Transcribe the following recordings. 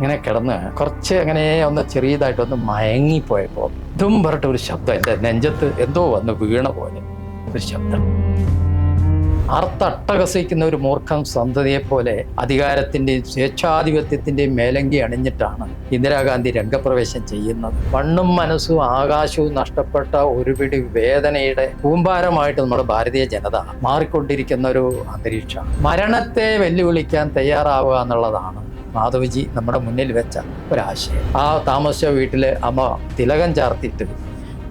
ഇങ്ങനെ കിടന്ന് കുറച്ച് അങ്ങനെ ഒന്ന് ചെറിയതായിട്ട് ചെറിയതായിട്ടൊന്ന് മയങ്ങിപ്പോയപ്പോൾ ഇതും പറഞ്ഞിട്ട് ഒരു ശബ്ദം എന്റെ നെഞ്ചത്ത് എന്തോ വന്ന് വീണ പോലെ ഒരു ശബ്ദം. അർത്ഥട്ടഹസിക്കുന്ന ഒരു മൂർഖം സന്തതിയെ പോലെ സ്വേച്ഛാധിപത്യത്തിന്റെയും മേലങ്കി അണിഞ്ഞിട്ടാണ് ഇന്ദിരാഗാന്ധി രംഗപ്രവേശം ചെയ്യുന്നത്. മണ്ണും മനസ്സും ആകാശവും നഷ്ടപ്പെട്ട ഒരുപിടി വേദനയുടെ കൂമ്പാരമായിട്ട് നമ്മുടെ ഭാരതീയ ജനത മാറിക്കൊണ്ടിരിക്കുന്ന ഒരു അന്തരീക്ഷം. മരണത്തെ വെല്ലുവിളിക്കാൻ തയ്യാറാവുക എന്നുള്ളതാണ് മാധവജി നമ്മുടെ മുന്നിൽ വെച്ച ഒരാശയം. ആ താമസിച്ച വീട്ടിൽ അമ്മ തിലകം ചാർത്തിയിട്ട്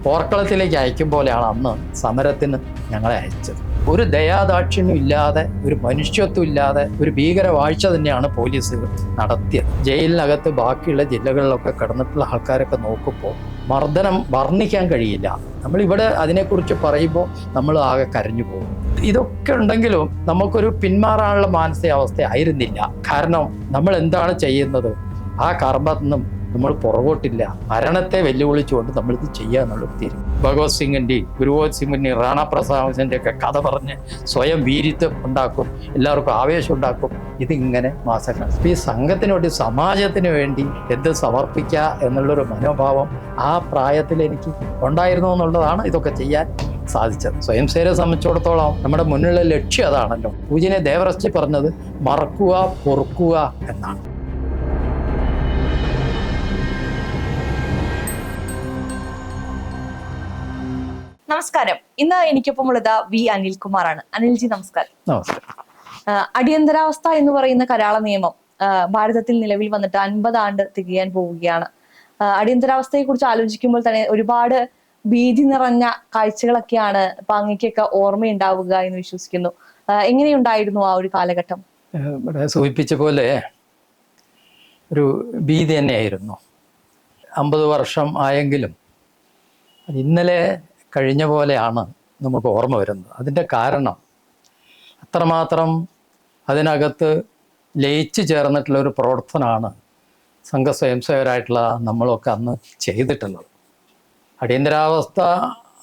പോർക്കളത്തിലേക്ക് അയക്കും പോലെയാണ് അന്ന് സമരത്തിന് ഞങ്ങളെ അയച്ചത്. ഒരു ദയാദാക്ഷിണ്യം ഇല്ലാതെ ഒരു മനുഷ്യത്വം ഇല്ലാതെ ഒരു ഭീകരവാഴ്ച തന്നെയാണ് പോലീസ് നടത്തിയത്. ജയിലിനകത്ത് ബാക്കിയുള്ള ജില്ലകളിലൊക്കെ കിടന്നിട്ടുള്ള ആൾക്കാരൊക്കെ നോക്കുമ്പോൾ മർദ്ദനം വർണിക്കാൻ കഴിയില്ല. നമ്മളിവിടെ അതിനെക്കുറിച്ച് പറയുമ്പോൾ നമ്മൾ ആകെ കരഞ്ഞു പോകും. ഇതൊക്കെ ഉണ്ടെങ്കിലും നമുക്കൊരു പിന്മാറാനുള്ള മാനസികാവസ്ഥ ആയിരുന്നില്ല. കാരണം നമ്മൾ എന്താണ് ചെയ്യുന്നത്? ആ കർമ്മത്തിൽ നിന്നും നമ്മൾ പുറകോട്ടില്ല. മരണത്തെ വെല്ലുവിളിച്ചുകൊണ്ട് നമ്മളിത് ചെയ്യുക എന്നുള്ളത് തീരും ഭഗവത് സിംഗിന്റെയും ഗുരുവോത് സിംഗിന്റെയും റാണ പ്രസാദിന്റെ ഒക്കെ കഥ പറഞ്ഞ് സ്വയം വീരിത്വം ഉണ്ടാക്കും എല്ലാവർക്കും ആവേശം ഉണ്ടാക്കും. ഇതിങ്ങനെ മാസങ്ങൾ. ഈ സംഘത്തിന് വേണ്ടി സമാജത്തിന് വേണ്ടി എന്ത് സമർപ്പിക്കുക എന്നുള്ളൊരു മനോഭാവം ആ പ്രായത്തിൽ എനിക്ക് ഉണ്ടായിരുന്നു എന്നുള്ളതാണ് ഇതൊക്കെ ചെയ്യാൻ സാധിച്ചത്. സ്വയം സേവയെ സംബന്ധിച്ചിടത്തോളം നമ്മുടെ മുന്നിലുള്ള ലക്ഷ്യം അതാണല്ലോ. പൂജനെ ദേവറസ്റ്റി പറഞ്ഞത് മറക്കുക പൊറുക്കുക എന്നാണ്. നമസ്കാരം. ഇന്ന് എനിക്കൊപ്പം ഉള്ളത് വി അനിൽകുമാറാണ്. അനിൽജി നമസ്കാരം. നമസ്കാരം. അടിയന്തരാവസ്ഥ എന്ന് പറയുന്ന കരാള നിയമം ഭാരതത്തിൽ നിലവിൽ വന്നിട്ട് അൻപത് ആണ്ട് തികയാൻ പോവുകയാണ്. അടിയന്തരാവസ്ഥയെ കുറിച്ച് ആലോചിക്കുമ്പോൾ തന്നെ ഒരുപാട് ഭീതി നിറഞ്ഞ കാഴ്ചകളൊക്കെയാണ് ഇപ്പൊ അങ്ങേക്കൊക്കെ ഓർമ്മയുണ്ടാവുക എന്ന് വിശ്വസിക്കുന്നു. എങ്ങനെയുണ്ടായിരുന്നു ആ ഒരു കാലഘട്ടം? ഇവിടെ സൂചിപ്പിച്ച പോലെ ഒരു ഭീതി തന്നെയായിരുന്നു. അമ്പത് വർഷം ആയെങ്കിലും ഇന്നലെ കഴിഞ്ഞ പോലെയാണ് നമുക്ക് ഓർമ്മ വരുന്നത്. അതിന്റെ കാരണം അത്രമാത്രം അതിനകത്ത് ലയിച്ചു ചേർന്നിട്ടുള്ള ഒരു പ്രവർത്തനമാണ് സംഘ സ്വയംസേവരായിട്ടുള്ള നമ്മളൊക്കെ അന്ന് ചെയ്തിട്ടുള്ളത്. അടിയന്തരാവസ്ഥ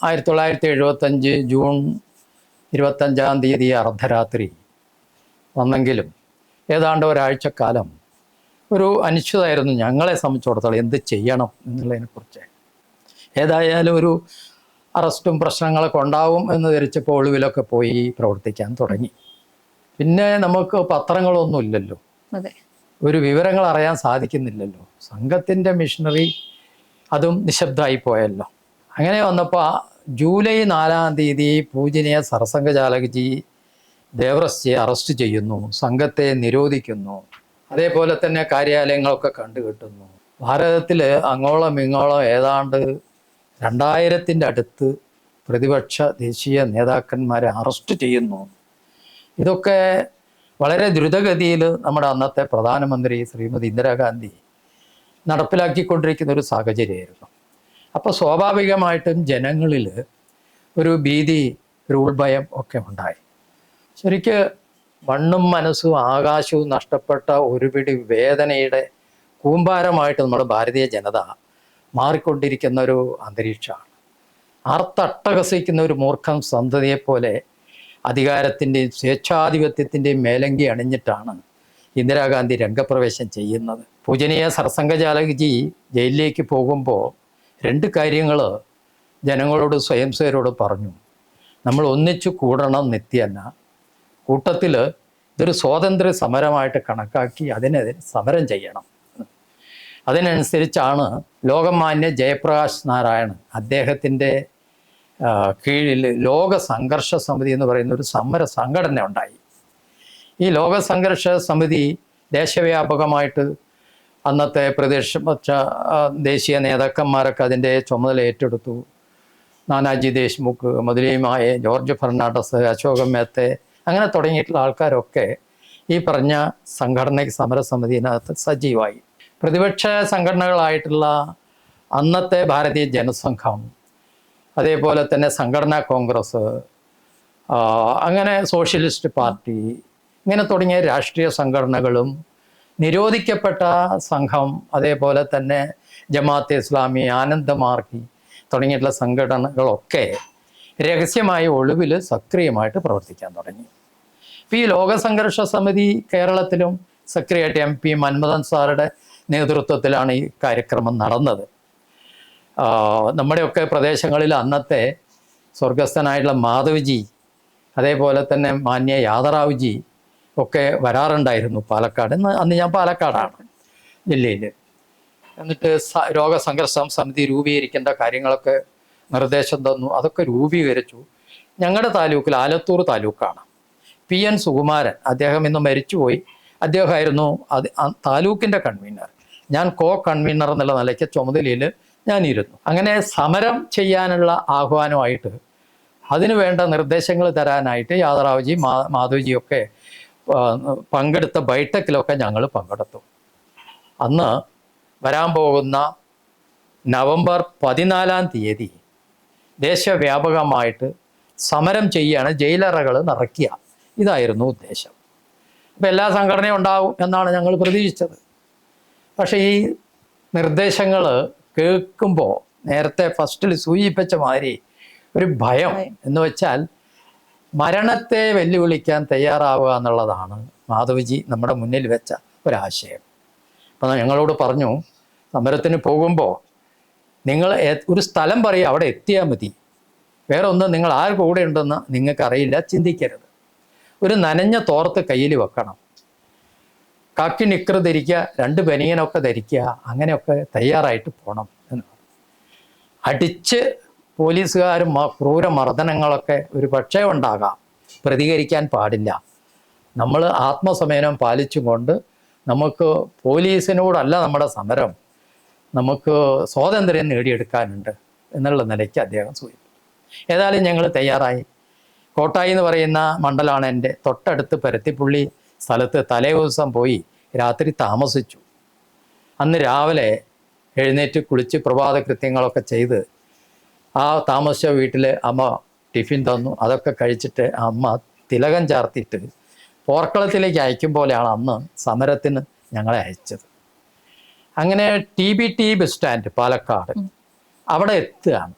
ആയിരത്തി തൊള്ളായിരത്തി എഴുപത്തഞ്ച് ജൂൺ ഇരുപത്തഞ്ചാം തീയതി അർദ്ധരാത്രി. വന്നെങ്കിലും ഏതാണ്ട് ഒരാഴ്ചക്കാലം ഒരു അനിശ്ചിതമായിരുന്നു ഞങ്ങളെ സംബന്ധിച്ചിടത്തോളം എന്ത് ചെയ്യണം എന്നുള്ളതിനെക്കുറിച്ച് ഏതായാലും ഒരു അറസ്റ്റും പ്രശ്നങ്ങളൊക്കെ ഉണ്ടാവും എന്ന് ധരിച്ചപ്പോൾ ഒളിവിലൊക്കെ പോയി പ്രവർത്തിക്കാൻ തുടങ്ങി. പിന്നെ നമുക്ക് പത്രങ്ങളൊന്നും ഇല്ലല്ലോ. ഒരു വിവരങ്ങൾ അറിയാൻ സാധിക്കുന്നില്ലല്ലോ. സംഘത്തിന്റെ മിഷണറി അതും നിശബ്ദമായി പോയല്ലോ. അങ്ങനെ വന്നപ്പോൾ ജൂലൈ നാലാം തീയതി പൂജനീയ സർസംഘചാലകജി ദേവറസ്റ്റിയെ അറസ്റ്റ് ചെയ്യുന്നു സംഘത്തെ നിരോധിക്കുന്നു അതേപോലെ തന്നെ കാര്യാലയങ്ങളൊക്കെ കണ്ടുകെട്ടുന്നു ഭാരതത്തിൽ അങ്ങോളം ഇങ്ങോളം ഏതാണ്ട് രണ്ടായിരത്തിന്റെ അടുത്ത് പ്രതിപക്ഷ ദേശീയ നേതാക്കന്മാരെ അറസ്റ്റ് ചെയ്യുന്നു. ഇതൊക്കെ വളരെ ദ്രുതഗതിയിൽ നമ്മുടെ അന്നത്തെ പ്രധാനമന്ത്രി ശ്രീമതി ഇന്ദിരാഗാന്ധി നടപ്പിലാക്കിക്കൊണ്ടിരിക്കുന്ന ഒരു സാഹചര്യമായിരുന്നു. അപ്പോൾ സ്വാഭാവികമായിട്ടും ജനങ്ങളിൽ ഒരു ഭീതി ഒരു ഉൾഭയം ഒക്കെ ഉണ്ടായി. ശരിക്ക് മണ്ണും മനസ്സും ആകാശവും നഷ്ടപ്പെട്ട ഒരുപിടി വേദനയുടെ കൂമ്പാരമായിട്ട് നമ്മുടെ ഭാരതീയ ജനത മാറിക്കൊണ്ടിരിക്കുന്ന ഒരു അന്തരീക്ഷമാണ്. ആർത്തട്ടഹസിക്കുന്ന ഒരു മൂർഖം സന്തതിയെപ്പോലെ അധികാരത്തിന്റെയും സ്വേച്ഛാധിപത്യത്തിന്റെയും മേലങ്കി അണിഞ്ഞിട്ടാണ് ഇന്ദിരാഗാന്ധി രംഗപ്രവേശം ചെയ്യുന്നത്. പൂജനീയ സർസംഘചാലകജി ജയിലിലേക്ക് പോകുമ്പോൾ രണ്ട് കാര്യങ്ങൾ ജനങ്ങളോട് സ്വയം സ്വയംസേവരോട് പറഞ്ഞു. നമ്മൾ ഒന്നിച്ചു കൂടണം നിത്യന. കൂട്ടത്തിൽ ഇതൊരു സ്വാതന്ത്ര്യ സമരമായിട്ട് കണക്കാക്കി അതിനെതിരെ സമരം ചെയ്യണം. അതിനനുസരിച്ചാണ് ലോകമാന്യ ജയപ്രകാശ് നാരായണൻ അദ്ദേഹത്തിന്റെ കീഴിൽ ലോക സംഘർഷ സമിതി എന്ന് പറയുന്ന ഒരു സമര സംഘടന ഉണ്ടായി ഈ ലോക സംഘർഷ സമിതി ദേശവ്യാപകമായിട്ട് അന്നത്തെ പ്രതിപക്ഷ ദേശീയ നേതാക്കന്മാരൊക്കെ അതിന്റെ ചുമതല ഏറ്റെടുത്തു. നാനാജി ദേശ്മുഖ് മുതലിയുമായ ജോർജ് ഫെർണാണ്ടസ് അശോകൻ മേത്തെ അങ്ങനെ തുടങ്ങിയിട്ടുള്ള ആൾക്കാരൊക്കെ ഈ പറഞ്ഞ സംഘടന സമരസമിതിനകത്ത് സജീവമായി. പ്രതിപക്ഷ സംഘടനകളായിട്ടുള്ള അന്നത്തെ ഭാരതീയ ജനസംഘം അതേപോലെ തന്നെ സംഘടനാ കോൺഗ്രസ് അങ്ങനെ സോഷ്യലിസ്റ്റ് പാർട്ടി ഇങ്ങനെ തുടങ്ങിയ രാഷ്ട്രീയ സംഘടനകളും നിരോധിക്കപ്പെട്ട സംഘം അതേപോലെ തന്നെ ജമാഅത്തെ ഇസ്ലാമി ആനന്ദ മാർഗി തുടങ്ങിയിട്ടുള്ള സംഘടനകളൊക്കെ രഹസ്യമായ ഒളിവിൽ സക്രിയമായിട്ട് പ്രവർത്തിക്കാൻ തുടങ്ങി. ഇപ്പോൾ ഈ ലോക സംഘർഷ സമിതി കേരളത്തിലും സക്രിയമായിട്ട് എം പി മൻമഥൻ സാറുടെ നേതൃത്വത്തിലാണ് ഈ കാര്യക്രമം നടന്നത്. നമ്മുടെയൊക്കെ പ്രദേശങ്ങളിൽ അന്നത്തെ സ്വർഗസ്ഥനായിട്ടുള്ള മാധവ്ജി അതേപോലെ തന്നെ മാന്യ യാദറാവുജി ഒക്കെ വരാറുണ്ടായിരുന്നു പാലക്കാട്. അന്ന് ഞാൻ പാലക്കാടാണ്. ജില്ലയിൽ. എന്നിട്ട് രോഗസംഘർഷം സമിതി രൂപീകരിക്കേണ്ട കാര്യങ്ങളൊക്കെ നിർദ്ദേശം തന്നു. അതൊക്കെ രൂപീകരിച്ചു. ഞങ്ങളുടെ താലൂക്കിൽ ആലത്തൂർ താലൂക്കാണ്. പി എൻ സുകുമാരൻ അദ്ദേഹം ഇന്ന് മരിച്ചുപോയി. അദ്ദേഹമായിരുന്നു അത് താലൂക്കിന്റെ കൺവീനർ ഞാൻ കോ കൺവീനർ എന്നുള്ള നിലയ്ക്ക് ചുമതലയിൽ ഞാനിരുന്നു. അങ്ങനെ സമരം ചെയ്യാനുള്ള ആഹ്വാനമായിട്ട് അതിനു വേണ്ട നിർദ്ദേശങ്ങൾ തരാനായിട്ട് യാദറാവ്ജി മാ മാധവജിയൊക്കെ പങ്കെടുത്ത ബൈഠക്കിലൊക്കെ ഞങ്ങൾ പങ്കെടുത്തു. അന്ന് വരാൻ പോകുന്ന നവംബർ പതിനാലാം തീയതി ദേശവ്യാപകമായിട്ട് സമരം ചെയ്യാണ് ജയിലറകൾ നിറയ്ക്കുക. ഇതായിരുന്നു ഉദ്ദേശം. അപ്പം എല്ലാ സംഘടനയും ഉണ്ടാവും എന്നാണ് ഞങ്ങൾ പ്രതീക്ഷിച്ചത്. പക്ഷേ ഈ നിർദ്ദേശങ്ങൾ കേൾക്കുമ്പോൾ നേരത്തെ ഫസ്റ്റിൽ സൂചിപ്പിച്ച മാതിരി ഒരു ഭയം. എന്ന് വെച്ചാൽ മരണത്തെ വെല്ലുവിളിക്കാൻ തയ്യാറാവുക എന്നുള്ളതാണ് മാധവിജി നമ്മുടെ മുന്നിൽ വെച്ച ഒരാശയം. അപ്പം ഞങ്ങളോട് പറഞ്ഞു സമരത്തിന് പോകുമ്പോൾ നിങ്ങൾ ഒരു സ്ഥലം പറയുക അവിടെ എത്തിയാൽ മതി. വേറെ ഒന്നും നിങ്ങൾ ആര് കൂടെ ഉണ്ടെന്ന് നിങ്ങൾക്കറിയില്ല ചിന്തിക്കരുത്. ഒരു നനഞ്ഞ തോർത്ത് കയ്യിൽ വെക്കണം. കാക്കി നിക്കർ ധരിക്കുക രണ്ട് ബനിയനൊക്കെ ധരിക്കുക അങ്ങനെയൊക്കെ തയ്യാറായിട്ട് പോകണം എന്ന് അടിച്ച് പോലീസുകാരും ക്രൂര ക്രൂരമർദ്ദനങ്ങളൊക്കെ ഒരു പക്ഷേ ഉണ്ടാകാം. പ്രതികരിക്കാൻ പാടില്ല. നമ്മൾ ആത്മസമയനം പാലിച്ചുകൊണ്ട് നമുക്ക് പോലീസിനോടല്ല നമ്മുടെ സമരം നമുക്ക് സ്വാതന്ത്ര്യം നേടിയെടുക്കാനുണ്ട് എന്നുള്ള നിലയ്ക്ക് അദ്ദേഹം സൂചിപ്പിച്ചു. ഏതായാലും ഞങ്ങൾ തയ്യാറായി. കോട്ടായി എന്ന് പറയുന്ന മണ്ഡലമാണ് എന്റെ. തൊട്ടടുത്ത് പരുത്തിപ്പുള്ളി സ്ഥലത്ത് തലേ ദിവസം പോയി രാത്രി താമസിച്ചു. അന്ന് രാവിലെ എഴുന്നേറ്റ് കുളിച്ച് പ്രഭാത കൃത്യങ്ങളൊക്കെ ചെയ്ത് ആ താമസിച്ച വീട്ടിലെ അമ്മ ടിഫിൻ തന്നു. അതൊക്കെ കഴിച്ചിട്ട് അമ്മ തിലകം ചാർത്തിയിട്ട് പോർക്കളത്തിലേക്ക് അയക്കും പോലെയാണ് അന്ന് സമരത്തിന് ഞങ്ങളെ അയച്ചത്. അങ്ങനെ T B T bus stand Palakkad അവിടെ എത്തുകയാണ്.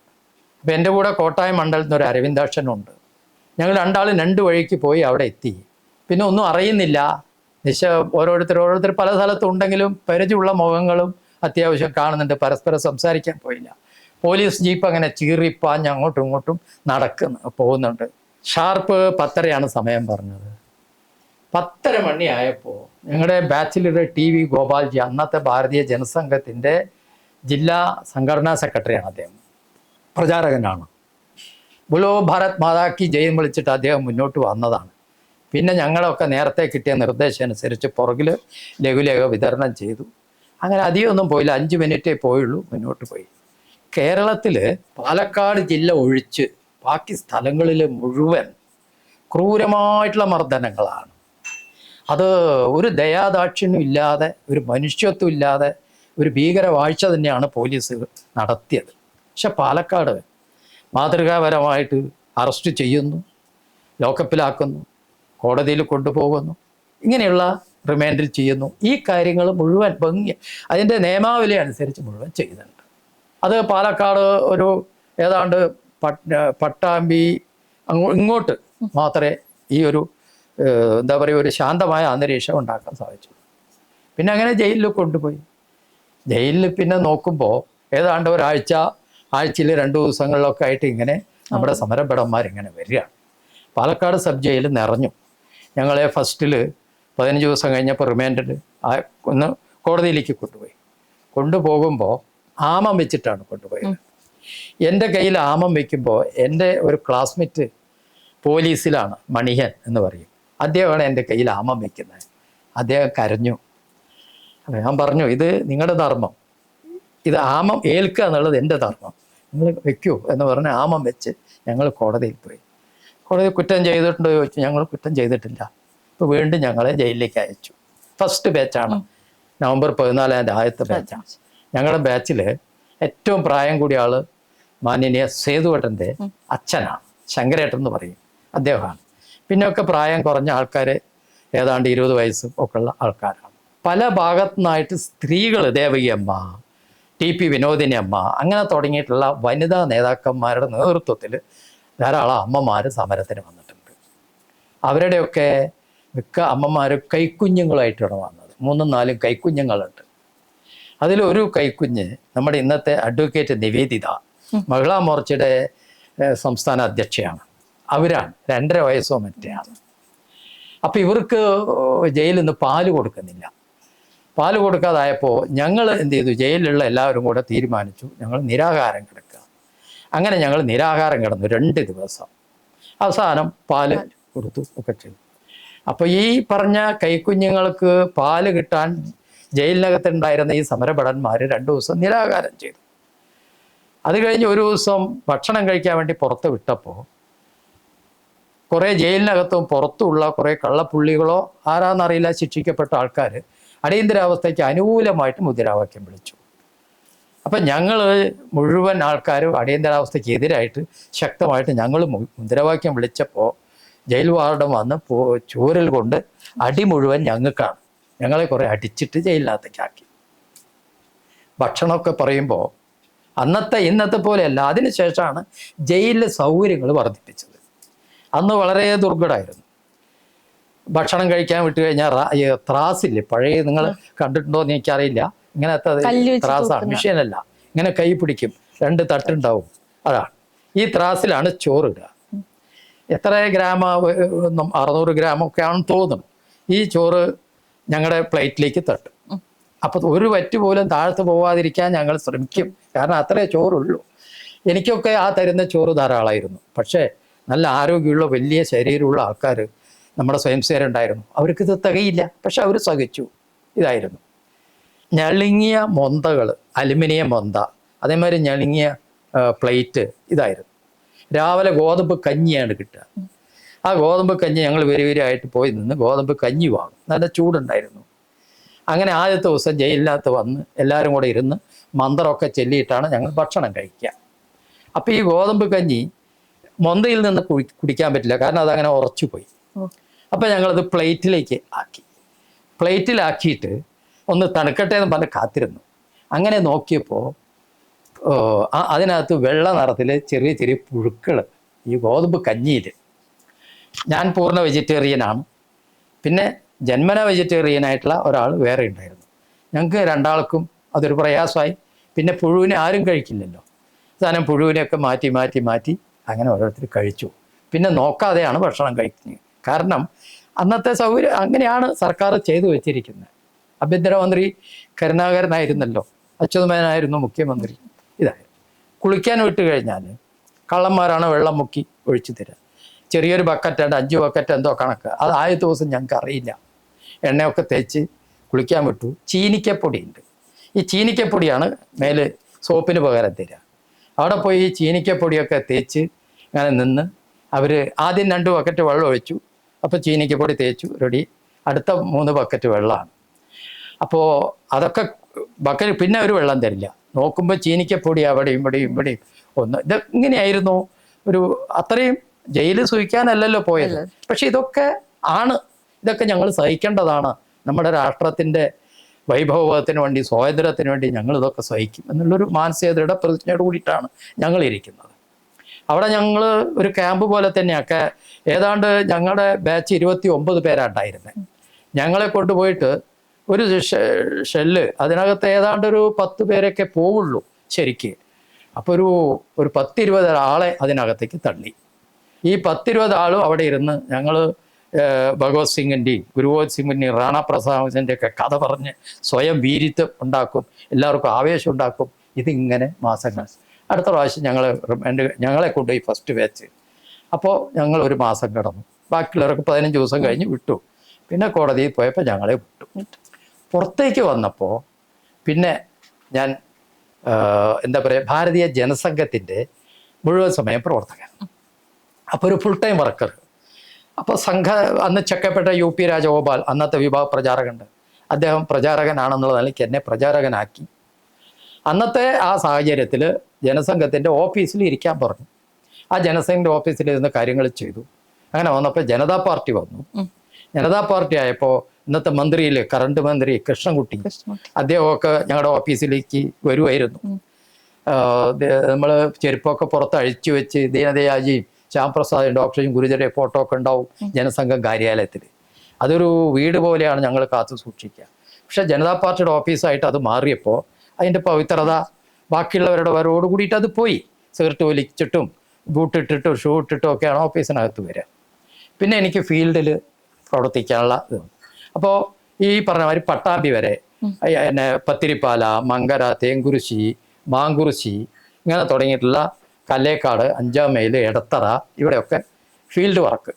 അപ്പം എന്റെ കൂടെ കോട്ടായം മണ്ഡലത്തിൽ ഒരു അരവിന്ദാക്ഷനുണ്ട്. ഞങ്ങൾ രണ്ടാളും രണ്ട് വഴിക്ക് പോയി അവിടെ എത്തി. പിന്നെ ഒന്നും അറിയുന്നില്ല. നിശ ഓരോരുത്തർ ഓരോരുത്തർ പല സ്ഥലത്തുണ്ടെങ്കിലും പരിചയമുള്ള മുഖങ്ങളും അത്യാവശ്യം കാണുന്നുണ്ട്. പരസ്പരം സംസാരിക്കാൻ പോയില്ല. പോലീസ് ജീപ്പ് അങ്ങനെ ചീറിപ്പാഞ്ഞ് അങ്ങോട്ടും ഇങ്ങോട്ടും നടക്കുന്നു പോകുന്നുണ്ട്. ഷാർപ്പ് പത്തരയാണ് സമയം പറഞ്ഞത്. പത്തര മണിയായപ്പോൾ ഞങ്ങളുടെ ബാച്ചിലർ ടി വി ഗോപാൽജി അന്നത്തെ ഭാരതീയ ജനസംഘത്തിന്റെ ജില്ലാ സംഘടനാ സെക്രട്ടറിയാണ് അദ്ദേഹം. പ്രചാരകനാണ്. ബുലോ ഭാരത് മാതാക്കി ജയം വിളിച്ചിട്ട് അദ്ദേഹം മുന്നോട്ട് വന്നതാണ്. പിന്നെ ഞങ്ങളൊക്കെ നേരത്തെ കിട്ടിയ നിർദ്ദേശം അനുസരിച്ച് പുറകിൽ ലഘുലേഖ വിതരണം ചെയ്തു. അങ്ങനെ അധികമൊന്നും പോയില്ല. അഞ്ച് മിനിറ്റേ പോയുള്ളൂ മുന്നോട്ട് പോയി. കേരളത്തിൽ പാലക്കാട് ജില്ല ഒഴിച്ച് ബാക്കി സ്ഥലങ്ങളിൽ മുഴുവൻ ക്രൂരമായിട്ടുള്ള മർദ്ദനങ്ങളാണ്. അത് ഒരു ദയാദാക്ഷിണ്യം ഇല്ലാതെ ഒരു മനുഷ്യത്വം ഇല്ലാതെ ഒരു ഭീകരവാഴ്ച തന്നെയാണ് പോലീസ് നടത്തിയത്. പക്ഷെ പാലക്കാട് മാതൃകാപരമായിട്ട് അറസ്റ്റ് ചെയ്യുന്നു ലോക്കപ്പിലാക്കുന്നു കോടതിയിൽ കൊണ്ടുപോകുന്നു ഇങ്ങനെയുള്ള റിമാൻഡിൽ ചെയ്യുന്നു. ഈ കാര്യങ്ങൾ മുഴുവൻ ഭംഗി അതിന്റെ നിയമാവലി അനുസരിച്ച് മുഴുവൻ ചെയ്യുന്നുണ്ട് അത് പാലക്കാട് ഒരു ഏതാണ്ട് പട്ടാമ്പി ഇങ്ങോട്ട് മാത്രമേ ഈ ഒരു എന്താ പറയുക ഒരു ശാന്തമായ അന്തരീക്ഷം ഉണ്ടാക്കാൻ സാധിച്ചു. പിന്നെ അങ്ങനെ ജയിലിൽ കൊണ്ടുപോയി. ജയിലിൽ പിന്നെ നോക്കുമ്പോൾ ഏതാണ്ട് ഒരാഴ്ച ആഴ്ചയിൽ രണ്ട് ദിവസങ്ങളിലൊക്കെ ആയിട്ട് ഇങ്ങനെ നമ്മുടെ സമരഭടന്മാർ ഇങ്ങനെ വരികയാണ്. പാലക്കാട് സബ് ജയിൽ നിറഞ്ഞു. ഞങ്ങളെ ഫസ്റ്റിൽ പതിനഞ്ച് ദിവസം കഴിഞ്ഞപ്പോൾ റിമാൻഡ് ഒന്ന് കോടതിയിലേക്ക് കൊണ്ടുപോയി. കൊണ്ടുപോകുമ്പോൾ ആമം വെച്ചിട്ടാണ് കൊണ്ടുപോയത്. എന്റെ കയ്യിൽ ആമം വെക്കുമ്പോൾ എന്റെ ഒരു ക്ലാസ്മേറ്റ് പോലീസിലാണ് മണിഹൻ എന്ന് പറയും. അദ്ദേഹമാണ് എന്റെ കയ്യിൽ ആമം വെക്കുന്നത്. അദ്ദേഹം കരഞ്ഞു. ഞാൻ പറഞ്ഞു ഇത് നിങ്ങളുടെ ധർമ്മം. ഇത് ആമം ഏൽക്കുക എന്നുള്ളത് എന്റെ ധർമ്മം. നിങ്ങൾ വെക്കൂ എന്ന് പറഞ്ഞ് ആമം വെച്ച് ഞങ്ങൾ കോടതിയിൽ പോയി. കോടതി കുറ്റം ചെയ്തിട്ടുണ്ടോ ചോദിച്ചു. ഞങ്ങൾ കുറ്റം ചെയ്തിട്ടില്ല. ഇപ്പോൾ വീണ്ടും ഞങ്ങളെ ജയിലിലേക്ക് അയച്ചു. ഫസ്റ്റ് ബാച്ചാണ് നവംബർ പതിനാലാം ആദ്യത്തെ ബാച്ചാണ് ഞങ്ങളുടെ ബാച്ചിൽ ഏറ്റവും പ്രായം കൂടിയ ആൾ മാന്യനീയ സേതുവേട്ടന്റെ അച്ഛനാണ്. ശങ്കരേട്ടൻ എന്ന് പറയും. അദ്ദേഹമാണ്. പിന്നെയൊക്കെ പ്രായം കുറഞ്ഞ ആൾക്കാർ ഏതാണ്ട് ഇരുപത് വയസ്സും ഒക്കെ ഉള്ള ആൾക്കാരാണ്. പല ഭാഗത്തു നിന്നായിട്ട് സ്ത്രീകൾ ദേവകിയമ്മ ടി പി വിനോദിനി അമ്മ അങ്ങനെ തുടങ്ങിയിട്ടുള്ള വനിതാ നേതാക്കന്മാരുടെ നേതൃത്വത്തിൽ ധാരാളം അമ്മമാർ സമരത്തിന് വന്നിട്ടുണ്ട്. അവരുടെയൊക്കെ മിക്ക അമ്മമാരും കൈക്കുഞ്ഞുങ്ങളായിട്ടാണ് വന്നത്. മൂന്നും നാലും കൈക്കുഞ്ഞുങ്ങളുണ്ട്. അതിലൊരു കൈക്കുഞ്ഞ് നമ്മുടെ ഇന്നത്തെ അഡ്വക്കേറ്റ് നിവേദിത മഹിളാ മോർച്ചയുടെ സംസ്ഥാന അധ്യക്ഷയാണ്. അവരാണ് രണ്ടര വയസ്സോ മറ്റേയാണ് അപ്പോൾ ഇവർക്ക് ജയിലിൽ നിന്ന് പാൽ കൊടുക്കുന്നില്ല. പാൽ കൊടുക്കാതായപ്പോൾ ഞങ്ങൾ എന്ത് ചെയ്തു? ജയിലിലുള്ള എല്ലാവരും കൂടെ തീരുമാനിച്ചു ഞങ്ങൾ നിരാഹാരം കിടക്കുക. അങ്ങനെ ഞങ്ങൾ നിരാഹാരം കിടന്നു രണ്ട് ദിവസം. അവസാനം പാൽ കൊടുത്തു ഒക്കെ ചെയ്തു. അപ്പോൾ ഈ പറഞ്ഞ കൈക്കുഞ്ഞുങ്ങൾക്ക് പാൽ കിട്ടാൻ ജയിലിനകത്തുണ്ടായിരുന്ന ഈ സമരഭടന്മാർ രണ്ടു ദിവസം നിരാകാരം ചെയ്തു. അത് കഴിഞ്ഞ് ഒരു ദിവസം ഭക്ഷണം കഴിക്കാൻ വേണ്ടി പുറത്ത് വിട്ടപ്പോൾ കുറേ ജയിലിനകത്തും പുറത്തുള്ള കുറേ കള്ളപ്പുള്ളികളോ ആരാന്നറിയില്ല ശിക്ഷിക്കപ്പെട്ട ആൾക്കാർ അടിയന്തരാവസ്ഥയ്ക്ക് അനുകൂലമായിട്ട് മുദ്രാവാക്യം വിളിച്ചു. അപ്പം ഞങ്ങൾ മുഴുവൻ ആൾക്കാരും അടിയന്തരാവസ്ഥയ്ക്ക് എതിരായിട്ട് ശക്തമായിട്ട് ഞങ്ങൾ മുദ്രാവാക്യം വിളിച്ചപ്പോൾ ജയിൽ വാർഡൻ വന്ന് ചൂരൽ കൊണ്ട് അടി മുഴുവൻ ഞങ്ങൾക്കാണ്. ഞങ്ങളെ കുറേ അടിച്ചിട്ട് ജയിലിനകത്തേക്കാക്കി ഭക്ഷണമൊക്കെ പറയുമ്പോൾ അന്നത്തെ ഇന്നത്തെ പോലെയല്ല. അതിനുശേഷമാണ് ജയിലിലെ സൗകര്യങ്ങൾ വർദ്ധിപ്പിച്ചത്. അന്ന് വളരെ ദുർഘടമായിരുന്നു. ഭക്ഷണം കഴിക്കാൻ വിട്ടു കഴിഞ്ഞാൽ ത്രാസില്ലേ? പഴയ നിങ്ങൾ കണ്ടിട്ടുണ്ടോ എന്ന് എനിക്കറിയില്ല. ഇങ്ങനത്തെ ത്രാസാണ്. മിഷീനല്ല. ഇങ്ങനെ കൈ പിടിക്കും. രണ്ട് തട്ടുണ്ടാവും. അതാണ്. ഈ ത്രാസിലാണ് ചോറിടുക. എത്ര ഗ്രാമ അറുന്നൂറ് ഗ്രാം ഒക്കെ ആണെന്ന് തോന്നുന്നു. ഈ ചോറ് ഞങ്ങളുടെ പ്ലേറ്റിലേക്ക് തട്ടും. അപ്പോൾ ഒരു വറ്റ് പോലും താഴ്ത്തു പോവാതിരിക്കാൻ ഞങ്ങൾ ശ്രമിക്കും. കാരണം അത്രേ ചോറുള്ളൂ. എനിക്കൊക്കെ ആ തരുന്ന ചോറ് ധാരാളമായിരുന്നു പക്ഷേ നല്ല ആരോഗ്യമുള്ള വലിയ ശരീരമുള്ള ആൾക്കാർ നമ്മുടെ സ്വയംസേരുണ്ടായിരുന്നു അവർക്ക് ഇത് തികയില്ല. പക്ഷെ അവർ സഹിച്ചു. ഇതായിരുന്നു. ഞെളിങ്ങിയ മൊന്തകൾ അലുമിനിയം മൊന്ത അതേമാതിരി ഞെളിങ്ങിയ പ്ലേറ്റ് ഇതായിരുന്നു. രാവിലെ ഗോതമ്പ് കഞ്ഞിയാണ് കിട്ടുക. ആ ഗോതമ്പ് കഞ്ഞി ഞങ്ങൾ വരി ആയിട്ട് പോയി നിന്ന് ഗോതമ്പ് കഞ്ഞി വാങ്ങും. നല്ല ചൂടുണ്ടായിരുന്നു. അങ്ങനെ ആദ്യത്തെ ദിവസം ജയിലിനകത്ത് വന്ന് എല്ലാവരും കൂടെ ഇരുന്ന് മന്ത്രമൊക്കെ ചെല്ലിയിട്ടാണ് ഞങ്ങൾ ഭക്ഷണം കഴിക്കുക. അപ്പോൾ ഈ ഗോതമ്പ് കഞ്ഞി മൊന്തയിൽ നിന്ന് കുടി കുടിക്കാൻ പറ്റില്ല. കാരണം അതങ്ങനെ ഉറച്ചു പോയി. അപ്പോൾ ഞങ്ങളത് പ്ലേറ്റിലേക്ക് ആക്കി. പ്ലേറ്റിലാക്കിയിട്ട് ഒന്ന് തണുക്കട്ടെ എന്ന് പറഞ്ഞ് കാത്തിരുന്നു. അങ്ങനെ നോക്കിയപ്പോൾ അതിനകത്ത് വെള്ള നിറത്തിൽ ചെറിയ ചെറിയ പുഴുക്കൾ ഈ ഗോതമ്പ് കഞ്ഞിയിൽ ഞാൻ പൂർണ വെജിറ്റേറിയനാണ് പിന്നെ ജന്മന വെജിറ്റേറിയൻ ആയിട്ടുള്ള ഒരാൾ വേറെ ഉണ്ടായിരുന്നു. ഞങ്ങൾക്ക് രണ്ടാൾക്കും അതൊരു പ്രയാസമായി. പിന്നെ പുഴുവിനെ ആരും കഴിക്കില്ലല്ലോ. സാധനം പുഴുവിനെയൊക്കെ മാറ്റി മാറ്റി മാറ്റി അങ്ങനെ ഓരോരുത്തർ കഴിച്ചു. പിന്നെ നോക്കാതെയാണ് ഭക്ഷണം കഴിക്കുന്നത്. കാരണം അന്നത്തെ സൗകര്യം അങ്ങനെയാണ് സർക്കാർ ചെയ്തു വെച്ചിരിക്കുന്നത്. ആഭ്യന്തരമന്ത്രി കരുണാകരനായിരുന്നല്ലോ. അച്യുതമേനായിരുന്നു മുഖ്യമന്ത്രി. ഇതായിരുന്നു. കുളിക്കാൻ വിട്ട് കഴിഞ്ഞാൽ കള്ളന്മാരാണ് വെള്ളം മുക്കി ഒഴിച്ചു തരിക ചെറിയൊരു ബക്കറ്റ് അഞ്ച് ബക്കറ്റ് എന്തോ കണക്ക്. അത് ആദ്യത്തെ ദിവസം ഞങ്ങൾക്ക് അറിയില്ല. എണ്ണയൊക്കെ തേച്ച് കുളിക്കാൻ വിട്ടു. ചീനിക്കപ്പൊടിയുണ്ട്. ഈ ചീനിക്കപ്പൊടിയാണ് മേലെ സോപ്പിന് പകരം തരിക. അവിടെ പോയി ഈ ചീനിക്കപ്പൊടിയൊക്കെ തേച്ച് അങ്ങനെ നിന്ന് അവർ ആദ്യം രണ്ട് ബക്കറ്റ് വെള്ളം ഒഴിച്ചു. അപ്പോൾ ചീനിക്കപ്പൊടി തേച്ചു റെഡി. അടുത്ത മൂന്ന് ബക്കറ്റ് വെള്ളമാണ്. അപ്പോൾ അതൊക്കെ ബക്കറ്റ് പിന്നെ ഒരു വെള്ളം തരില്ല. നോക്കുമ്പോൾ ചീനിക്കപ്പൊടി അവിടെയും ഇവിടെയും ഇവിടെയും ഒന്ന്. ഇത് ഇങ്ങനെയായിരുന്നു. ഒരു അത്രയും ജയിലിൽ സൂഹിക്കാനല്ലല്ലോ പോയത്. പക്ഷെ ഇതൊക്കെ ആണ്. ഇതൊക്കെ ഞങ്ങൾ സഹിക്കേണ്ടതാണ്. നമ്മുടെ രാഷ്ട്രത്തിന്റെ വൈഭവത്തിന് വേണ്ടി സ്വാതന്ത്ര്യത്തിന് വേണ്ടി ഞങ്ങൾ ഇതൊക്കെ സഹിക്കും എന്നുള്ളൊരു മാനസികതയുടെ പ്രതിജ്ഞയോട് കൂടിയിട്ടാണ് ഞങ്ങൾ ഇരിക്കുന്നത്. അവിടെ ഞങ്ങൾ ഒരു ക്യാമ്പ് പോലെ തന്നെയൊക്കെ ഏതാണ്ട് ഞങ്ങളുടെ ബാച്ച് ഇരുപത്തി ഒമ്പത് പേരാണ്ടായിരുന്നത് ഞങ്ങളെ കൊണ്ടുപോയിട്ട് ഒരു ഷെല്ല് അതിനകത്ത് ഏതാണ്ട് ഒരു പത്ത് പേരൊക്കെ പോവുള്ളൂ ശരിക്ക്. അപ്പോൾ ഒരു ഒരു പത്തിരുപത് ആളെ അതിനകത്തേക്ക് തള്ളി. ഈ പത്തിരുപത് ആളും അവിടെ ഇരുന്ന് ഞങ്ങൾ ഭഗവത് സിംഗിന്റെയും ഗുരുവോത് സിംഗിന്റെയും റാണ പ്രസാദിന്റെ ഒക്കെ കഥ പറഞ്ഞ് സ്വയം വീരിത്വം ഉണ്ടാക്കും. എല്ലാവർക്കും ആവേശം ഉണ്ടാക്കും. ഇതിങ്ങനെ മാസങ്ങൾ. അടുത്ത പ്രാവശ്യം ഞങ്ങൾ എന്റെ ഞങ്ങളെ കൊണ്ടുപോയി ഫസ്റ്റ് ബാച്ച് അപ്പോൾ ഞങ്ങൾ ഒരു മാസം കിടന്നു. ബാക്കിയുള്ളവർക്ക് പതിനഞ്ച് ദിവസം കഴിഞ്ഞ് വിട്ടു. പിന്നെ കോടതിയിൽ പോയപ്പോൾ ഞങ്ങളെ വിട്ടു. പുറത്തേക്ക് വന്നപ്പോൾ പിന്നെ ഞാൻ എന്താ പറയുക ഭാരതീയ ജനസംഘത്തിന്റെ മുഴുവൻ സമയം പ്രവർത്തകൻ. അപ്പോൾ ഒരു ഫുൾ ടൈം വർക്കർ അപ്പോൾ സംഘ അന്ന് ചെക്കപ്പെട്ട യു പി രാജഗോപാൽ അന്നത്തെ വിഭാഗ പ്രചാരകണ്ട് അദ്ദേഹം പ്രചാരകനാണെന്നുള്ള നിലയ്ക്ക് എന്നെ പ്രചാരകനാക്കി. അന്നത്തെ ആ സാഹചര്യത്തിൽ ജനസംഘത്തിന്റെ ഓഫീസിൽ ഇരിക്കാൻ പറഞ്ഞു. ആ ജനസംഘത്തിന്റെ ഓഫീസിൽ ഇരുന്ന് കാര്യങ്ങൾ ചെയ്തു. അങ്ങനെ വന്നപ്പോൾ ജനതാ പാർട്ടി വന്നു. ജനതാ പാർട്ടി ആയപ്പോൾ ഇന്നത്തെ മന്ത്രിയിൽ കറണ്ട് മന്ത്രി കൃഷ്ണൻകുട്ടി കൃഷ്ണൻകുട്ടി. അദ്ദേഹമൊക്കെ ഞങ്ങളുടെ ഓഫീസിലേക്ക് വരുമായിരുന്നു നമ്മൾ ചെരുപ്പൊക്കെ പുറത്ത് അഴിച്ചു വെച്ച് ദീനദയാജിയും ശ്യാംപ്രസാദും ഡോക്ടറേയും ഗുരുജരുടെ ഫോട്ടോ ഒക്കെ ഉണ്ടാവും ജനസംഘം കാര്യാലയത്തിൽ അതൊരു വീട് പോലെയാണ് ഞങ്ങൾ കാത്തു സൂക്ഷിക്കുക. പക്ഷേ ജനതാ പാർട്ടിയുടെ ഓഫീസായിട്ട് അത് മാറിയപ്പോൾ അതിന്റെ പവിത്രത ബാക്കിയുള്ളവരുടെ വരവോട് കൂടിയിട്ട് അത് പോയി. സിഗരറ്റ് വലിച്ചിട്ടും ബൂട്ടിട്ടിട്ടും ഷൂ ഇട്ടിട്ടും ഒക്കെയാണ് ഓഫീസിനകത്ത് വരിക. പിന്നെ എനിക്ക് ഫീൽഡിൽ പ്രവർത്തിക്കാനുള്ള ഇത്. അപ്പോൾ ഈ പറഞ്ഞ മാതിരി പട്ടാമ്പി വരെ പിന്നെ പത്തിരിപ്പാല മങ്കര തേങ്കുരിശി മാങ്കുരിശി ഇങ്ങനെ തുടങ്ങിയിട്ടുള്ള കല്ലേക്കാട് അഞ്ചാം മൈൽ എടത്തറ ഇവിടെയൊക്കെ ഫീൽഡ് വർക്ക്.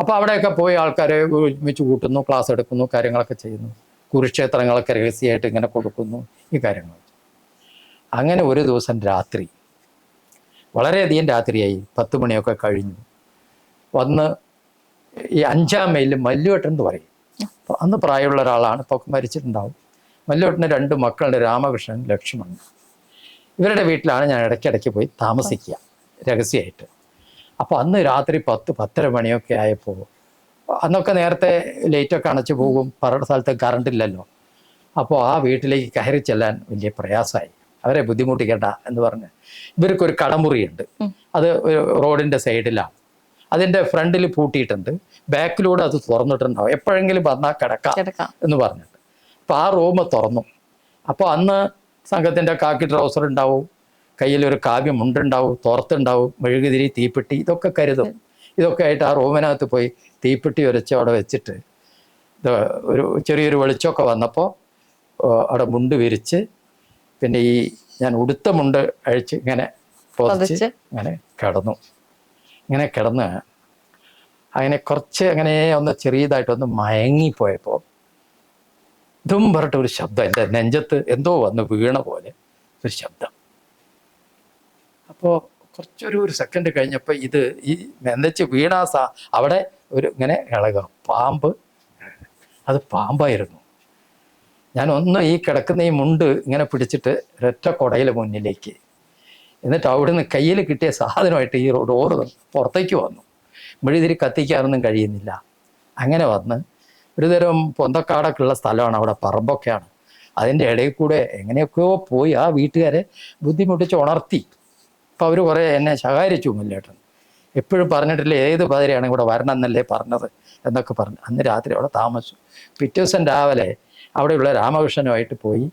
അപ്പോൾ അവിടെയൊക്കെ പോയി ആൾക്കാരെ ഒരുമിച്ച് കൂട്ടുന്നു ക്ലാസ് എടുക്കുന്നു കാര്യങ്ങളൊക്കെ ചെയ്യുന്നു. കുരുക്ഷേത്രങ്ങളൊക്കെ രഹസ്യമായിട്ട് ഇങ്ങനെ കൊടുക്കുന്നു ഈ കാര്യങ്ങൾ. അങ്ങനെ ഒരു ദിവസം രാത്രി വളരെയധികം രാത്രിയായി പത്ത് മണിയൊക്കെ കഴിഞ്ഞു. വന്ന് ഈ അഞ്ചാം മൈലിൽ മല്ലുവട്ടൻ എന്ന് പറയും. അന്ന് പ്രായമുള്ള ഒരാളാണ് ഇപ്പോൾ മരിച്ചിട്ടുണ്ടാവും. മല്ലുവട്ടന് രണ്ട് മക്കളുണ്ട് രാമകൃഷ്ണൻ ലക്ഷ്മണൻ. ഇവരുടെ വീട്ടിലാണ് ഞാൻ ഇടയ്ക്കിടയ്ക്ക് പോയി താമസിക്കുക രഹസ്യമായിട്ട്. അപ്പോൾ അന്ന് രാത്രി പത്ത് പത്തര മണിയൊക്കെ ആയപ്പോൾ അന്നൊക്കെ നേരത്തെ ലൈറ്റൊക്കെ അണച്ചു പോകും പല സ്ഥലത്ത് കറണ്ട് ഇല്ലല്ലോ. അപ്പോൾ ആ വീട്ടിലേക്ക് കയറി ചെല്ലാൻ വലിയ പ്രയാസമായി. അവരെ ബുദ്ധിമുട്ടിക്കേണ്ട എന്ന് പറഞ്ഞ്. ഇവർക്കൊരു കടമുറിയുണ്ട്. അത് ഒരു റോഡിന്റെ സൈഡിലാണ്. അതിന്റെ ഫ്രണ്ടിൽ പൂട്ടിയിട്ടുണ്ട്. ബാക്കിലൂടെ അത് തുറന്നിട്ടുണ്ടാവും. എപ്പോഴെങ്കിലും വന്നാൽ കിടക്കാം കിടക്കാം. എന്ന് പറഞ്ഞിട്ട്. അപ്പോൾ ആ റൂം തുറന്നു. അപ്പോൾ അന്ന് സംഘത്തിന്റെ കാക്കി ട്രൗസർ ഉണ്ടാവും. കയ്യിൽ ഒരു കാവ്യം മുണ്ടുണ്ടാവും തോർത്തുണ്ടാവും മെഴുകുതിരി തീപ്പെട്ടി ഇതൊക്കെ കരുതും. ഇതൊക്കെ ആയിട്ട് ആ റൂമിനകത്ത് പോയി തീപ്പെട്ടി ഉരച്ച് അവിടെ വെച്ചിട്ട് ഒരു ചെറിയൊരു വെളിച്ചമൊക്കെ വന്നപ്പോൾ അവിടെ മുണ്ട് വിരിച്ച് പിന്നെ ഈ ഞാൻ ഉടുത്ത മുണ്ട് അഴിച്ച് ഇങ്ങനെ പൊതിച്ച്. ഇങ്ങനെ കിടന്നു. ഇങ്ങനെ കിടന്ന്. അങ്ങനെ കുറച്ച് അങ്ങനെ ഒന്ന് ചെറിയതായിട്ടൊന്ന് മയങ്ങിപ്പോയപ്പോൾ ഇതും പറഞ്ഞിട്ട് ഒരു ശബ്ദം. എന്റെ നെഞ്ചത്ത് എന്തോ വന്ന് വീണ പോലെ ഒരു ശബ്ദം. അപ്പോൾ കുറച്ചൊരു ഒരു സെക്കൻഡ് കഴിഞ്ഞപ്പോൾ ഇത് ഈ നെഞ്ചച്ച് വീണ സാ അവിടെ ഒരു ഇങ്ങനെ ഇളക പാമ്പ്. അത് പാമ്പായിരുന്നു. ഞാനൊന്നും ഈ കിടക്കുന്ന ഈ മുണ്ട് ഇങ്ങനെ പിടിച്ചിട്ട് ഒരൊറ്റ കുടയിൽ മുന്നിലേക്ക്. എന്നിട്ട് അവിടുന്ന് കയ്യിൽ കിട്ടിയ സാധനമായിട്ട് ഈ റോഡ് ഡോറ് പുറത്തേക്ക് വന്നു. മെഴുതിരി കത്തിക്കാനൊന്നും കഴിയുന്നില്ല. അങ്ങനെ വന്ന് ഒരു തരം പൊന്തക്കാടൊക്കെ ഉള്ള സ്ഥലമാണ് അവിടെ പറമ്പൊക്കെയാണ്. അതിന്റെ ഇടയിൽ കൂടെ എങ്ങനെയൊക്കെയോ പോയി ആ വീട്ടുകാരെ ബുദ്ധിമുട്ടിച്ച് ഉണർത്തി. അപ്പോൾ അവർ കുറേ എന്നെ ശകാരിച്ചു മുല്ലേട്ടൻ. എപ്പോഴും പറഞ്ഞിട്ടില്ല ഏത് പതിരെയാണ് ഇവിടെ വരണം എന്നല്ലേ പറഞ്ഞത് എന്നൊക്കെ പറഞ്ഞു. അന്ന് രാത്രി അവിടെ താമസിച്ചു. പിറ്റേ ദിവസം രാവിലെ അവിടെയുള്ള രാമകൃഷ്ണനുമായിട്ട് പോയി.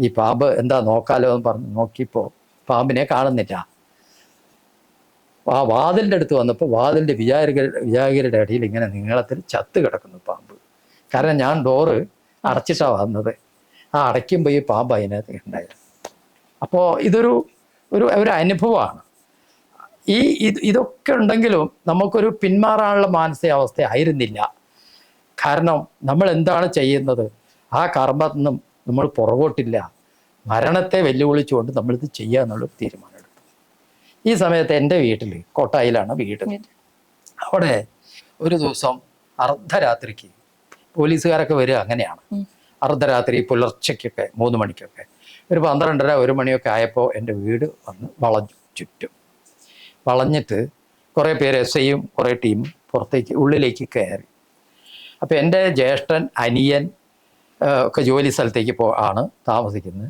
ഈ പാമ്പ് എന്താ നോക്കാലോ എന്ന് പറഞ്ഞ് നോക്കിയപ്പോൾ പാമ്പിനെ കാണുന്നില്ല. ആ വാതിലിന്റെ അടുത്ത് വന്നപ്പോൾ വാതിലിന്റെ വിചാരകരുടെ വിചാരികരുടെ അടിയിൽ ഇങ്ങനെ നീളത്തിൽ ചത്ത് കിടക്കുന്നു പാമ്പ്. കാരണം ഞാൻ ഡോറ് അടച്ചിട്ടാണ് വന്നത്. ആ അടയ്ക്കുമ്പോൾ ഈ പാമ്പ് അതിനകത്ത് ഉണ്ടായിരുന്നു. അപ്പോൾ ഇതൊരു ഒരു ഒരു അനുഭവമാണ്. ഈ ഇത് ഇതൊക്കെ ഉണ്ടെങ്കിലും നമുക്കൊരു പിന്മാറാനുള്ള മാനസികാവസ്ഥ ആയിരുന്നില്ല. കാരണം നമ്മൾ എന്താണ് ചെയ്യുന്നത്? ആ കർമ്മത്തിൽ നിന്നും നമ്മൾ പുറകോട്ടില്ല. മരണത്തെ വെല്ലുവിളിച്ചുകൊണ്ട് നമ്മളിത് ചെയ്യുക എന്നുള്ളൊരു തീരുമാനമെടുത്തു. ഈ സമയത്ത് എന്റെ വീട്ടിൽ കോട്ടായിലാണ് വീട്. അവിടെ ഒരു ദിവസം അർദ്ധരാത്രിക്ക് പോലീസുകാരൊക്കെ വരിക അങ്ങനെയാണ്. അർദ്ധരാത്രി പുലർച്ചയ്ക്കൊക്കെ മൂന്ന് മണിക്കൊക്കെ. ഒരു പന്ത്രണ്ടര ഒരു മണിയൊക്കെ ആയപ്പോൾ എന്റെ വീട് വന്ന് വളഞ്ഞു ചുറ്റും. വളഞ്ഞിട്ട് കുറേ പേര് എസ് ഐയും കുറേ ടീമും പുറത്തേക്ക് ഉള്ളിലേക്ക് കയറി. അപ്പോൾ എന്റെ ജ്യേഷ്ഠൻ അനിയൻ ഒക്കെ ജോലി സ്ഥലത്തേക്ക് പോ ആണ് താമസിക്കുന്നത്.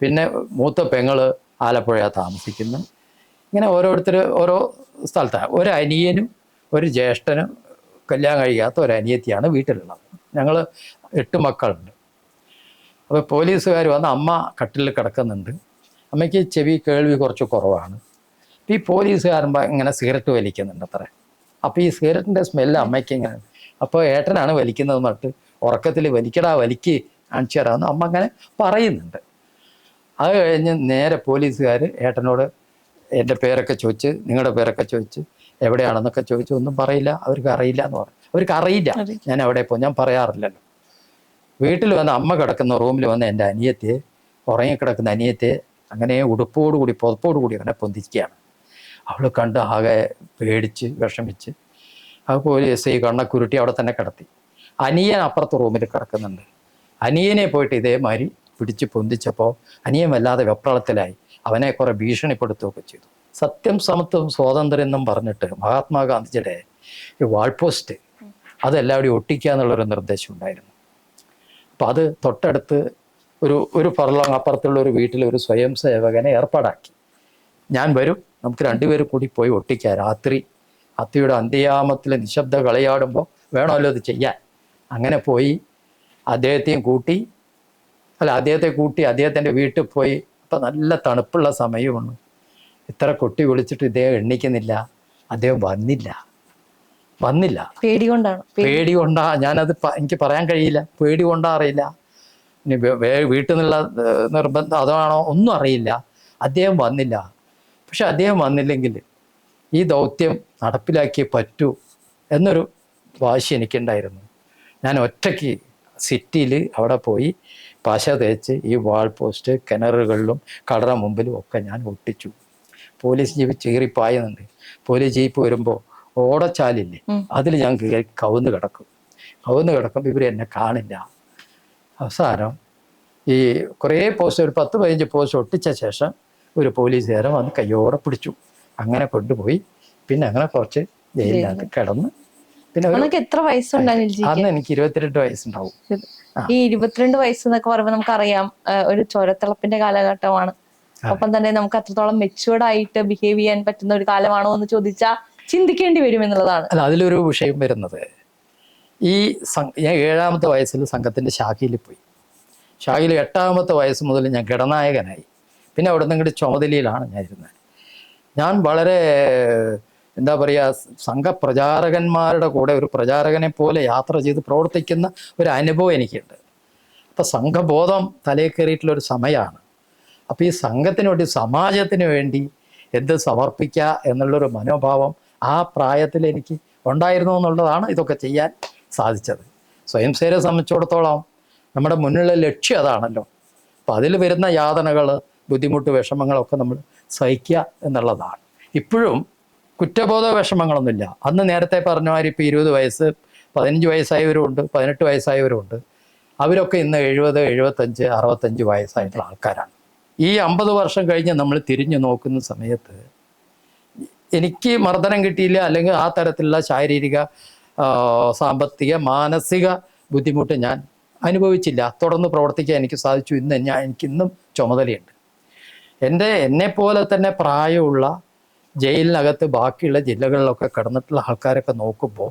പിന്നെ മൂത്ത പെങ്ങൾ ആലപ്പുഴയാണ് താമസിക്കുന്നു ഇങ്ങനെ ഓരോരുത്തർ ഓരോ സ്ഥലത്താണ് ഒരു അനിയനും ഒരു ജ്യേഷ്ഠനും കല്യാണം കഴിയാത്ത ഒരു അനിയത്തിയാണ് വീട്ടിലുള്ളത്. ഞങ്ങൾ എട്ട് മക്കളുണ്ട്. അപ്പോൾ പോലീസുകാർ വന്ന് അമ്മ കട്ടിലിൽ കിടക്കുന്നുണ്ട്. അമ്മയ്ക്ക് ചെവി കേൾവി കുറച്ച് കുറവാണ്. ഈ പോലീസുകാരൻ ഇങ്ങനെ സിഗരറ്റ് വലിക്കുന്നുണ്ട് അത്ര അപ്പോൾ ഈ സിഗരറ്റിന്റെ സ്മെല്ല് അമ്മയ്ക്ക് ഇങ്ങനെ അപ്പോൾ ഏട്ടനാണ് വലിക്കുന്നത് എന്നിട്ട് ഉറക്കത്തിൽ വലിക്കടാ വലിക്ക് കാണിച്ചു തരാമെന്ന് അമ്മ അങ്ങനെ പറയുന്നുണ്ട്. അത് കഴിഞ്ഞ് നേരെ പോലീസുകാർ ഏട്ടനോട് എന്റെ പേരൊക്കെ ചോദിച്ച് നിങ്ങളുടെ പേരൊക്കെ ചോദിച്ച് എവിടെയാണെന്നൊക്കെ ചോദിച്ചു ഒന്നും പറയില്ല അവർക്ക് അറിയില്ല എന്ന് പറഞ്ഞു. അവർക്ക് അറിയില്ല. ഞാൻ അവിടെ പോകും ഞാൻ പറയാറില്ലല്ലോ. വീട്ടിൽ വന്ന് അമ്മ കിടക്കുന്ന റൂമിൽ വന്ന് എന്റെ അനിയത്തെ ഉറങ്ങിക്കിടക്കുന്ന അനിയത്തെ അങ്ങനെ ഉടുപ്പോടുകൂടി പുതപ്പോടുകൂടി അങ്ങനെ പൊന്തിക്കുകയാണ് അവൾ കണ്ട് ആകെ പേടിച്ച് വിഷമിച്ച്. ആ പോലീസ് ഈ കണ്ണക്കുരുട്ടി അവിടെ തന്നെ കിടത്തി. അനിയൻ അപ്പുറത്ത് റൂമിൽ കിടക്കുന്നുണ്ട്. അനിയനെ പോയിട്ട് ഇതേമാതിരി പിടിച്ച് പൊന്തിച്ചപ്പോൾ അനിയൻ വല്ലാതെ വെപ്രളത്തിലായി. അവനെ കുറെ ഭീഷണിപ്പെടുത്തുകയൊക്കെ ചെയ്തു. സത്യം സമത്വം സ്വാതന്ത്ര്യം എന്നും പറഞ്ഞിട്ട് മഹാത്മാഗാന്ധിജിയുടെ ഒരു വാൾ പോസ്റ്റ് അതെല്ലാവരും ഒട്ടിക്കുക എന്നുള്ളൊരു നിർദ്ദേശം ഉണ്ടായിരുന്നു. അപ്പം അത് തൊട്ടടുത്ത് ഒരു ഒരു പറളം അപ്പുറത്തുള്ള ഒരു വീട്ടിൽ ഒരു സ്വയം സേവകനെ ഏർപ്പാടാക്കി. ഞാൻ വരും നമുക്ക് രണ്ടുപേരും കൂടി പോയി ഒട്ടിക്കാം രാത്രി. അത്തിയുടെ അന്ത്യാമത്തിൽ നിശബ്ദ കളിയാടുമ്പോൾ വേണമല്ലോ അത് ചെയ്യാൻ. അങ്ങനെ പോയി അദ്ദേഹത്തെയും കൂട്ടി അല്ല അദ്ദേഹത്തെ കൂട്ടി അദ്ദേഹത്തിന്റെ വീട്ടിൽ പോയി. അപ്പം നല്ല തണുപ്പുള്ള സമയമാണ്. ഇത്ര കൊട്ടി വിളിച്ചിട്ട് ഇദ്ദേഹം എണ്ണിക്കുന്നില്ല അദ്ദേഹം വന്നില്ല. വന്നില്ല. പേടി കൊണ്ടാണ് പേടി. കൊണ്ടാ ഞാനത് എനിക്ക് പറയാൻ കഴിയില്ല. പേടി കൊണ്ടാ അറിയില്ല. ഇനി വീട്ടിൽ നിന്നുള്ള നിർബന്ധം അതാണോ? ഒന്നും അറിയില്ല. അദ്ദേഹം വന്നില്ല. പക്ഷെ അദ്ദേഹം വന്നില്ലെങ്കിൽ ഈ ദൗത്യം നടപ്പിലാക്കിയേ പറ്റൂ എന്നൊരു വാശി എനിക്കുണ്ടായിരുന്നു. ഞാൻ ഒറ്റയ്ക്ക് സിറ്റിയിൽ അവിടെ പോയി പശ തേച്ച് ഈ വാൾ പോസ്റ്റ് കിണറുകളിലും കടറ മുമ്പിലും ഒക്കെ ഞാൻ ഒട്ടിച്ചു. പോലീസ് ജീപ്പ് ചീറിപ്പായുന്നുണ്ട്. പോലീസ് ജീപ്പ് വരുമ്പോൾ ഓടച്ചാലില്ലേ. അതിൽ ഞാൻ കവുന്ന് കിടക്കും. കവുന്ന് കിടക്കുമ്പോൾ ഇവർ എന്നെ കാണില്ല. അവസാനം ഈ കുറേ പോസ്റ്റ് ഒരു പത്ത് പതിനഞ്ച് പോസ്റ്റ് ഒട്ടിച്ച ശേഷം ഒരു പോലീസുകാരൻ വന്ന് കയ്യോടെ പിടിച്ചു. അങ്ങനെ കൊണ്ടുപോയി. പിന്നെ അങ്ങനെ കുറച്ച് ജയിലിനകത്ത് കിടന്ന്. പിന്നെ എത്ര അന്ന് എനിക്ക് ഇരുപത്തിരണ്ട് വയസ്സുണ്ടാവും. ഈ ഇരുപത്തിരണ്ട് വയസ്സ് എന്നൊക്കെ പറയുമ്പോൾ നമുക്കറിയാം ഒരു ചോരത്തിളപ്പിന്റെ കാലഘട്ടമാണ്. ഒപ്പം തന്നെ നമുക്ക് അത്രത്തോളം മെച്ചുവേർഡ് ആയിട്ട് ബിഹേവ് ചെയ്യാൻ പറ്റുന്ന ഒരു കാലമാണോ എന്ന് ചോദിച്ചാൽ ചിന്തിക്കേണ്ടി വരും എന്നുള്ളതാണ് അല്ല അതിലൊരു വിഷയം വരുന്നത്. ഈ ഞാൻ ഏഴാമത്തെ വയസ്സിൽ സംഘത്തിന്റെ ശാഖയിൽ പോയി. ശാഖയിൽ എട്ടാമത്തെ വയസ്സ് മുതൽ ഞാൻ ഘടനായകനായി. പിന്നെ അവിടെ നിന്ന് ചുമതലയിലാണ് ഞാൻ ഇരുന്നത്. ഞാൻ വളരെ എന്താ പറയുക സംഘപ്രചാരകന്മാരുടെ കൂടെ ഒരു പ്രചാരകനെ പോലെ യാത്ര ചെയ്ത് പ്രവർത്തിക്കുന്ന ഒരു അനുഭവം എനിക്കുണ്ട്. അപ്പം സംഘബോധം തലയിൽ കയറിയിട്ടുള്ള ഒരു സമയമാണ് അപ്പോൾ ഈ സംഘത്തിന് വേണ്ടി സമാജത്തിന് വേണ്ടി എന്ത് സമർപ്പിക്കുക എന്നുള്ളൊരു മനോഭാവം ആ പ്രായത്തിൽ എനിക്ക് ഉണ്ടായിരുന്നു എന്നുള്ളതാണ് ഇതൊക്കെ ചെയ്യാൻ സാധിച്ചത്. സ്വയം സേവയെ സംബന്ധിച്ചിടത്തോളം നമ്മുടെ മുന്നിലുള്ള ലക്ഷ്യം അതാണല്ലോ. അപ്പം അതിൽ വരുന്ന യാതനകൾ ബുദ്ധിമുട്ട് വിഷമങ്ങളൊക്കെ നമ്മൾ സഹിക്കുക എന്നുള്ളതാണ്. ഇപ്പോഴും കുറ്റബോധ വിഷമങ്ങളൊന്നുമില്ല. അന്ന് നേരത്തെ പറഞ്ഞ മാതിരി ഇപ്പോൾ ഇരുപത് വയസ്സ് പതിനഞ്ച് വയസ്സായവരുമുണ്ട് പതിനെട്ട് വയസ്സായവരുമുണ്ട് അവരൊക്കെ ഇന്ന് എഴുപത് എഴുപത്തഞ്ച് അറുപത്തഞ്ച് വയസ്സായിട്ടുള്ള ആൾക്കാരാണ്. ഈ അമ്പത് വർഷം കഴിഞ്ഞ് നമ്മൾ തിരിഞ്ഞു നോക്കുന്ന സമയത്ത് എനിക്ക് മർദ്ദനം കിട്ടിയില്ല അല്ലെങ്കിൽ ആ തരത്തിലുള്ള ശാരീരിക സാമ്പത്തിക മാനസിക ബുദ്ധിമുട്ട് ഞാൻ അനുഭവിച്ചില്ല. തുടർന്ന് പ്രവർത്തിക്കാൻ എനിക്ക് സാധിച്ചു. ഇന്ന് ഞാൻ എനിക്കിന്നും ചുമതലയുണ്ട്. എന്റെ എന്നെപ്പോലെ തന്നെ പ്രായമുള്ള ജയിലിനകത്ത് ബാക്കിയുള്ള ജില്ലകളിലൊക്കെ കിടന്നിട്ടുള്ള ആൾക്കാരൊക്കെ നോക്കുമ്പോൾ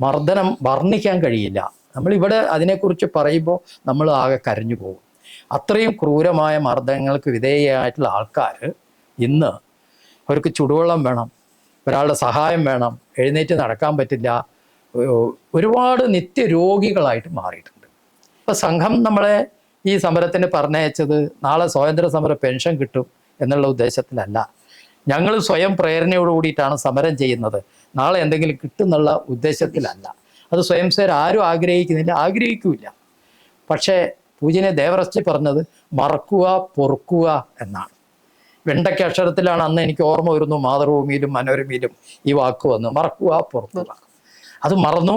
മർദ്ദനം വർണിക്കാൻ കഴിയില്ല. നമ്മളിവിടെ അതിനെക്കുറിച്ച് പറയുമ്പോൾ നമ്മൾ ആകെ കരഞ്ഞു പോകും. അത്രയും ക്രൂരമായ മർദ്ദനങ്ങൾക്ക് വിധേയമായിട്ടുള്ള ആൾക്കാർ ഇന്ന് അവർക്ക് ചുടുവെള്ളം വേണം ഒരാളുടെ സഹായം വേണം എഴുന്നേറ്റ് നടക്കാൻ പറ്റില്ല. ഒരുപാട് നിത്യരോഗികളായിട്ട് മാറിയിട്ടുണ്ട്. അപ്പോൾ സംഘം നമ്മളെ ഈ സമരത്തിന് പറഞ്ഞയച്ചത് നാളെ സ്വാതന്ത്ര്യ സമര പെൻഷൻ കിട്ടും എന്നുള്ള ഉദ്ദേശത്തിലല്ല. ഞങ്ങൾ സ്വയം പ്രേരണയോട് കൂടിയിട്ടാണ് സമരം ചെയ്യുന്നത്. നാളെ എന്തെങ്കിലും കിട്ടുന്നുള്ള ഉദ്ദേശത്തിലല്ല. അത് സ്വയം സ്വയം ആരും ആഗ്രഹിക്കുന്നില്ല ആഗ്രഹിക്കൂല്ല. പക്ഷേ പൂജനെ ദേവറസ്റ്റി പറഞ്ഞത് മറക്കുക പൊറുക്കുക എന്നാണ്. വെണ്ടയ്ക്ക അക്ഷരത്തിലാണ് അന്ന് എനിക്ക് ഓർമ്മ വരുന്നു. മാതൃഭൂമിയിലും മനോരമയിലും ഈ വാക്ക് വന്നു. മറക്കുക പുറത്തു അത് മറന്നു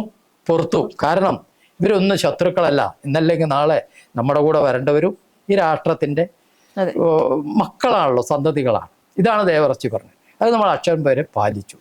പുറത്തു. കാരണം ഇവരൊന്നും ശത്രുക്കളല്ല. ഇന്നല്ലെങ്കിൽ നാളെ നമ്മുടെ കൂടെ വരേണ്ടവരും ഈ രാഷ്ട്രത്തിന്റെ മക്കളാണല്ലോ സന്തതികളാണ്. ഇതാണ് ദേവറച്ചി പറഞ്ഞത്. അത് നമ്മൾ അക്ഷരം വരെ പാലിച്ചു.